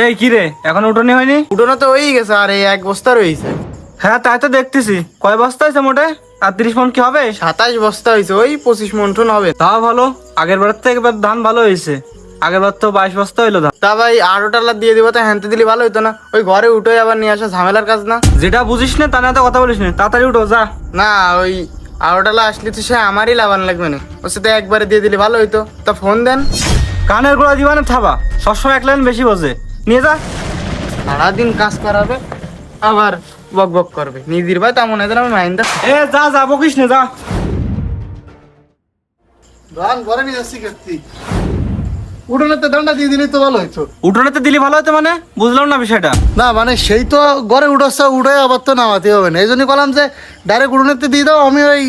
এই কি রে? এখন উঠোনি হয়নি? উঠোনো তো হয়েই গেছে আর এই এক বস্তা রয়েছে। হ্যাঁ তাই তো দেখতেছি। কয় বস্তা হয়েছে মোটে? আর তিরিশ মন কি হবে? সাতাশ বস্তা হয়েছে ওই পঁচিশ মন্টন হবে। তাও ভালো। আগের বার থেকে এবার ধান ভালো হয়েছে। আগের বার তো বাইশ বস্তা হইল ধান। তা ভাই আরও টালা দিয়ে দিব তো হ্যানতে দিলে ভালো হতো না। ওই ঘরে উঠে আবার নিয়ে আসা ঝামেলার কাজ না। যেটা বুঝিস না তা না তো কথা বলিস না। তাড়াতাড়ি উঠো যা। না ওই আরও টালা আসলে তো সে আমারই লাভান লাগবে না ওর সাথে একবারে দিয়ে দিলে ভালো হইতো। তা ফোন দেন। কানের গোড়া দিবা না থাবা। সবসময় এক লাইন বেশি বোঝে। নিয়ে যা। সারাদিন কাজ করাবে আবার বক বক করবে। নিজের ভাই তেমন মনে আমি মাইন্ড এ যা যা বকিস না যা। ধান ঘরে নিয়ে যাচ্ছি উঠোনেতে ধানটা দিয়ে দিলেই তো ভালো হইতো। উঠোনেতে দিলি ভালো হতো মানে? বুঝলাম না বিষয়টা। না মানে সেই তো উঠাচ্ছে উঠে আবার তো নামাতে হবে না। এই জন্য বললাম যে ডাইরেক্ট উঠোনেতে দিয়ে দাও আমি ওই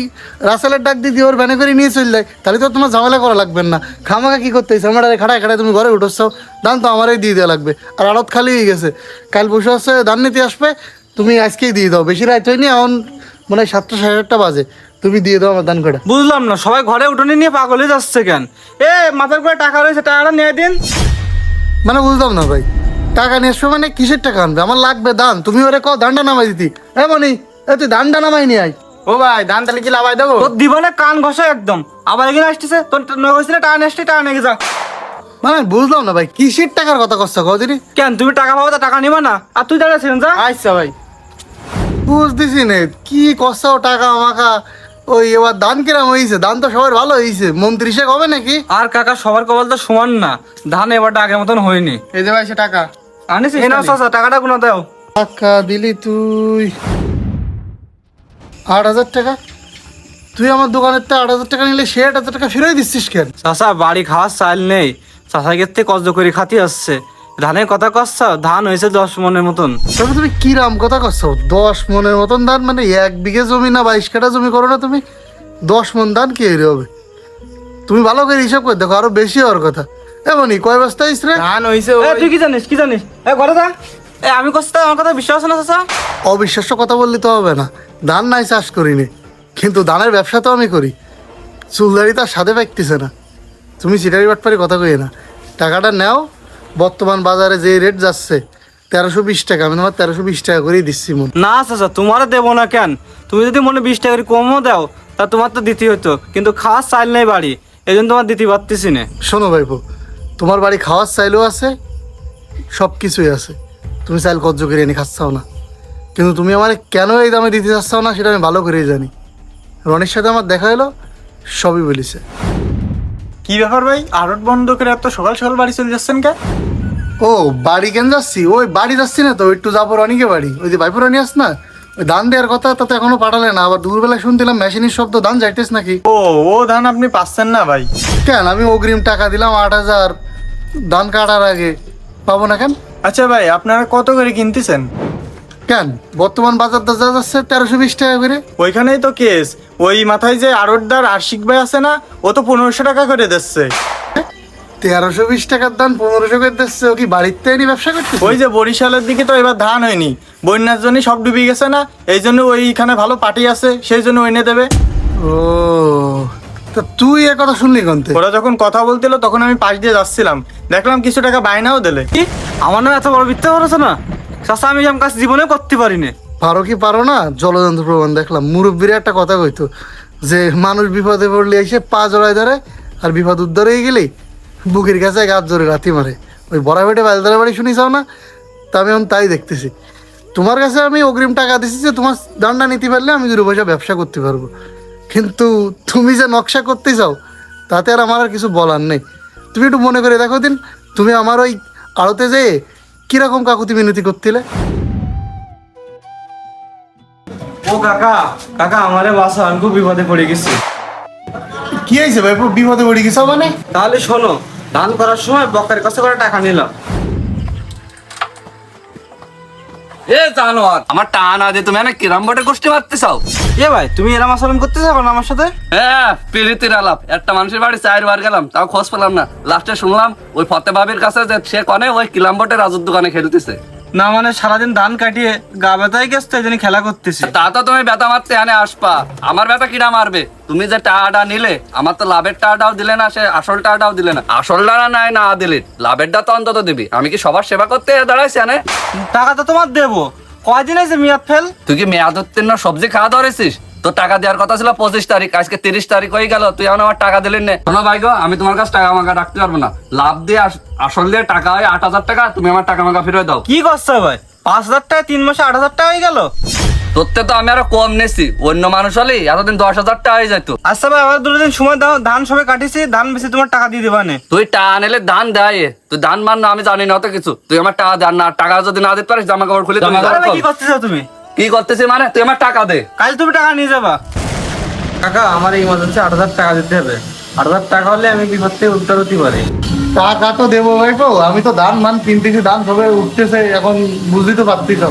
রাসেলের ডাক দিয়ে দিয়ে ওর করে নিয়ে চলে যাই। তাহলে তো তোমার ঝামেলা করা লাগবে না। খামাকা কি করতে আমার তুমি ঘরে উঠোচ্ছ ধান তো আমারই দিয়ে দেওয়া লাগবে। আর আড়ত খালি হয়ে গেছে। কাল বসে আসছে ধান নিতে আসবে। তুমি আজকেই দিয়ে দাও। বেশি রাত হয়নি এখন মানে সাতটা সাড়ে আটটা বাজে। তুমি দিয়ে দাও আমার ধান কটা বুঝলাম না সবাই ঘরে উঠোনে নিয়ে পাগল হয়ে যাচ্ছে কেন? এ মাথার করে টাকা রয়েছে টাকাটা নিয়ে দিন। মানে বুঝলাম না ভাই টাকা নিয়ে আসবে মানে কিসের টাকা আনবে? আমার লাগবে দান তুমি ওরে ক দানটা নামাই দিতি। এ মনি এ তুই দানটা নামাই নিয়ে আয়। ও ভাই ধান তাহলে কি লাভাই দেবো তোর দিবানে কান ঘষে একদম। আবার এখানে আসতেছে তোর নগেছিলে টাকা নিয়ে আসতে টাকা নিয়ে যা। মানে বুঝলাম না ভাই কিসের টাকার কথা কষ্ট কদিনই কেন তুমি টাকা পাবো তা টাকা নিবা না? আর তুই দাঁড়িয়েছিলেন যা। আচ্ছা ভাই। বুঝতেছি নে কি কষ্টাও টাকা আমাকা? ওই এবার দান কিরাম হয়েছে দান তো সবার ভালো হয়েছে মন্ত্রী সে কবে নাকি? আর কাকা সবার কপাল তো সমান না। ধান এবারটা আগের মতন হয়নি। এই যে ভাই সে টাকা। আনিস এই নাও চাচা টাকাটা গুলো দাও। টাকা দিলি তুই। আট হাজার টাকা? তুই আমার দোকানের তো আট হাজার টাকা নিলে সে আট হাজার টাকা ফেরত দিচ্ছিস কেন? চাচা বাড়ি খাওয়ার চাল নেই। চাষাকে থেকে কষ্ট করে খাতি আসছে। ধানের কথা কষ্ট ধান হয়েছে দশ মনের মতন। তবে তুমি কিরাম কথা করছ দশ মনের মতন ধান মানে এক বিঘে জমি না বাইশ কাঠা জমি করো না তুমি? দশ মন ধান কি এর হবে? তুমি ভালো করে হিসাব করে দেখো আরও বেশি হওয়ার কথা। এমনই কয় বস্তা রে? ধান হয়েছে এ, তুই কি জানিস কি জানিস? এ ঘরে যা। এ আমি কষ্ট আমার কথা বিশ্বাস না চাচা? অবিশ্বাস্য কথা বললে তো হবে না। ধান নাই চাষ করিনি। কিন্তু ধানের ব্যবসা তো আমি করি। চুলদারি তার সাথে পাইতেছে না। তুমি সিটারি বাটপারি কথা কই না। টাকাটা নাও বর্তমান বাজারে যে রেট যাচ্ছে তেরোশো বিশ টাকা আমি তোমার তেরোশো বিশ টাকা করেই দিচ্ছি মনে না চাচা তোমারও দেবো না কেন? তুমি যদি মনে বিশ টাকা করে কমও দাও তা তোমার তো দিতে হতো কিন্তু খাওয়ার চাইল নেই বাড়ি এই জন্য তোমার দিতে পারতেছি না। শোনো ভাইপো তোমার বাড়ি খাওয়ার চাইলেও আছে সব কিছুই আছে। তুমি চাইল কজ্জ করে এনে খাচ্ছাও না। কিন্তু তুমি আমার কেন এই দামে দিতে চাচ্ছাও না সেটা আমি ভালো করেই জানি। রনির সাথে আমার দেখা হলো সবই বলিছে। কি ব্যাপার ভাই? আড়ট বন্ধ করে এত সকাল সকাল বাড়ি চলে যাচ্ছেন কে ও বাড়ি কেন যাচ্ছি? ওই বাড়ি যাচ্ছি না তো একটু যাব রনিকে বাড়ি। ওই যে ভাইপো রনি আস না ওই ধান দেওয়ার কথা তা তো এখনও পাঠালে না আবার দুপুরবেলা শুনছিলাম মেশিনের শব্দ ধান যাইতেস নাকি? ও ও ধান আপনি পাচ্ছেন না ভাই। কেন? আমি অগ্রিম টাকা দিলাম আট হাজার। ধান কাটার আগে। পাবো না কেন? আচ্ছা ভাই আপনারা কত করে কিনতেছেন? কেন? বর্তমান বাজার দর যা যাচ্ছে তেরোশো বিশ টাকা করে। ওইখানেই তো কেস ওই মাথায় যে আড়তদার আশিক ভাই আছে না ও তো পনেরোশো টাকা করে দিচ্ছে। তেরোশো বিশ টাকার দান পনেরোশো করে দিচ্ছে ও কি বাড়িতে এনে ব্যবসা করতে ওই যে বরিশালের দিকে তো এবার ধান হয়নি। বন্যার জন্য সব ডুবে গেছে না এই জন্য ওইখানে ভালো পার্টি আছে সেই জন্য ওই নিয়ে দেবে। ও তা তুই এ কথা শুনলি কন্তে ওরা যখন কথা বলছিল তখন আমি পাশ দিয়ে যাচ্ছিলাম। দেখলাম কিছু টাকা বায়নাও দিলে। কি? আমার নামে এত বড় করেছে না? চাচা, আমি আমার কাজ জীবনে করতে পারি না পারো কি পারো না? জলযন্ত্র প্রমাণ দেখলাম। মুরব্বীর একটা কথা কইতো, যে মানুষ বিপদে পড়লে এসে পা জড়ায় ধরে আর বিপদ উদ্ধার হয়ে গেলেই বুকের কাছে গাছ জোরে রাতি মারে। ওই বড়া বেটে বাইলদারের বাড়ি শুনিছাও না? তা আমি এখন তাই দেখতেছি। তোমার কাছে আমি অগ্রিম টাকা দিছি যে তোমার দান্ডা নিতে পারলে আমি দুটো পয়সা ব্যবসা করতে পারব। কিন্তু তুমি যে নকশা করতে চাও, তাতে আর আমার আর কিছু বলার নেই। তুমি একটু মনে করে দেখো দিন, তুমি আমার ওই আড়তে যেয়ে কীরকম কাকুতি মিনতি করছিলে ও কাকা কাকা আমারে বাসা আমি খুব বিপদে পড়ে গেছি। কি হয়েছে ভাই পুরো বিপদে পড়ে গেছো মানে? তাহলে শোনো ধান করার সময় বকার কাছে করে টাকা নিলাম। এ জানোয়ার আমার টান আছে তুমি অনেক কিরাম বটে গোষ্ঠী মারতে চাও? এ ভাই তুমি এরম আচরণ করতে চাও আমার সাথে? হ্যাঁ প্রীতির আলাপ। একটা মানুষের বাড়ি চারবার গেলাম তাও খোঁজ পেলাম না। লাস্টে শুনলাম ওই ফতে বাবির কাছে যে সে কনে ওই কিলাম বটে রাজুর দোকানে খেলতেছে। না মানে সারাদিন ধান কাটিয়ে গা ব্যথায় গেছে তো এই জন্য খেলা করতেছি। তা তো তুমি ব্যথা মারতে আনে আসপা আমার ব্যথা কিনা মারবে? তুমি যে টাকাটা নিলে আমার তো লাভের টাকাটাও দিলে না সে আসল টাকাটাও দিলে না। আসলটা না নাই না দিলে। লাভেরটা তো অন্তত দিবি। আমি কি সবার সেবা করতে দাঁড়াইছি আনে টাকা তো তোমার দেবো। কয়দিন আছে মেয়াদ ফেল তুই কি মেয়াদ উত্তীর্ণ সবজি খাওয়া ধরেছিস তো টাকা দেওয়ার কথা ছিল পঁচিশ তারিখ আজকে তিরিশ তারিখ হয়ে গেল তুই এখন আমার টাকা দিলেন না। শোনো ভাই গো আমি তোমার কাছে টাকা মাকা রাখতে পারব না। লাভ দিয়ে আসল দিয়ে টাকা হয় আট হাজার টাকা তুমি আমার টাকা মাকা ফিরে দাও। কি করছ ভাই? পাঁচ হাজার টাকা তিন মাসে আট হাজার টাকা হয়ে গেল? তোরতে তো আমি আরও কম নেছি। অন্য মানুষ হলে এতদিন দশ হাজার টাকা হয়ে যেত আচ্ছা ভাই আবার দুটো দিন সময় দাও ধান সবে কাটিছি ধান বেশি তোমার টাকা দিয়ে দেবা নে। তুই টাকা নিলে ধান দেয় তুই ধান মান না আমি জানি না অত কিছু। তুই আমার টাকা দেন না টাকা যদি না দিতে পারিস জামা কাপড় খুলে কি করতেছো তুমি? কি করতেছি মানে? তুই আমার টাকা দে। কাল তুমি টাকা নিয়ে যাবা। কাকা আমার এই ইমার্জেন্সি আট হাজার টাকা দিতে হবে। আট হাজার টাকা হলে আমি বিপদ থেকে উদ্ধার হতে পারি? টাকা তো দেবো ভাই তো আমি তো ধান মান কিনতেছি ধান সবে উঠতেছে এখন বুঝতেই তো পারতেছ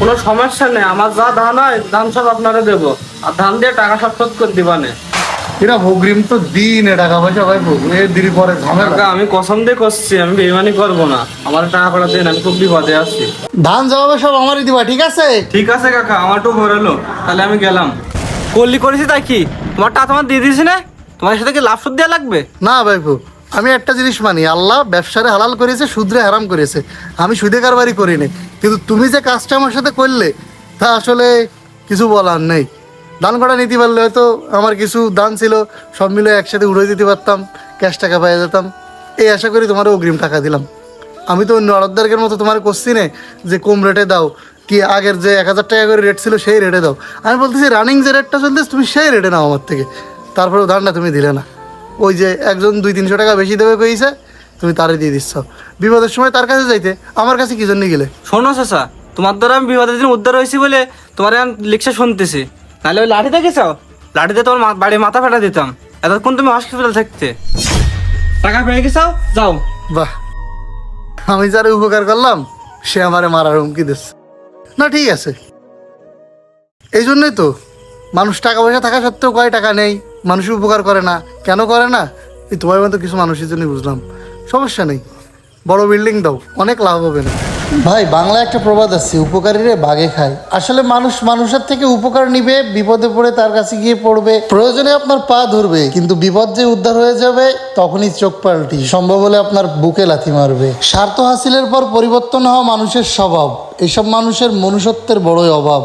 কোনো সমস্যা নেই। আমার যা ধান হয় ধান সব আপনারা দেবো। আর ধান দিয়ে টাকা সব শোধ করে দিবা নে। এরা ভোগ্রিম তো দিন এ টাকা পয়সা ভাই এ দিদি পরে ঝামেলা। আমি কসম দিয়ে করছি আমি বেইমানি করব না। আমার টাকা কটা দিন আমি খুব বিপদে আছি। ধান জবাবে সব আমারই দিবা ঠিক আছে? ঠিক আছে কাকা আমার তো ভরেলো তাহলে আমি গেলাম। করলি করেছি তাই কি? তোমার টাকা তোমার দিয়ে দিয়েছি না? তোমার সাথে কি লাভ সুদ দেওয়া লাগবে? না ভাইপু আমি একটা জিনিস মানি আল্লাহ ব্যবসারে হালাল করেছে সুদরে হারাম করেছে। আমি সুদে কারবারি করি নাই। কিন্তু তুমি যে কাজটা আমার সাথে করলে, তা আসলে কিছু বলার নেই। দান করা নিতে পারলে হয়তো আমার কিছু দান ছিল, সব মিলে একসাথে উড়ে দিতে পারতাম, ক্যাশ টাকা পেয়ে যেতাম। এই আশা করি তোমার অগ্রিম টাকা দিলাম। আমি তো অন্য আড়তদারকের মতো তোমার করছি না, যে কম রেটে দাও। কি আগের যে এক হাজার টাকা করে রেট ছিল, সেই রেটে দাও। আমি বলতেছি রানিং যে রেটটা চলতেছে, তুমি সেই রেটে নাও আমার থেকে। তারপরে ধানটা তুমি দিলে না। ওই যে একজন দুই তিনশো টাকা বেশি দেবে কইছে তুমি তারে দিয়ে দিচ্ছ। বিপদের সময় তার কাছে যাইতে আমার কাছে কি জন্য গেলে? শোনো চাচা তোমার দ্বারা আমি বিপদের দিন উদ্ধার হয়েছি বলে তোমার লেকচার শুনতেছি। নাহলে ওই লাঠি দেখেছ লাঠিতে তোমার মা- বাড়ি মাথা ফাটা দিতাম। এতক্ষণ তুমি হসপিটাল থাকতে। টাকা পেয়ে গেছাও যাও। বাহ। আমি যারা উপকার করলাম সে আমারে মারার হুমকি দিচ্ছে। না ঠিক আছে। এই জন্যই তো মানুষ টাকা পয়সা থাকা সত্ত্বেও কয় টাকা নেই? মানুষ উপকার করে না। কেন করে না? এই তোমার মতো কিছু মানুষের জন্য বুঝলাম। সমস্যা নেই। বড় বিল্ডিং দাও, অনেক লাভ হবে না। ভাই, বাংলা একটা প্রবাদ আছে, উপকারীরে বাগে খায়। আসলে মানুষ মানুষের থেকে উপকার নিবে, বিপদে পড়ে তার কাছে গিয়ে পড়বে। প্রয়োজনে আপনার পা ধরবে, কিন্তু বিপদ যে উদ্ধার হয়ে যাবে, তখনই চোখ পাল্টি। সম্ভব হলে আপনার বুকে লাথি মারবে। স্বার্থ হাসিলের পর পরিবর্তন হওয়া মানুষের স্বভাব, এসব মানুষের মনুষ্যত্বের বড়ই অভাব।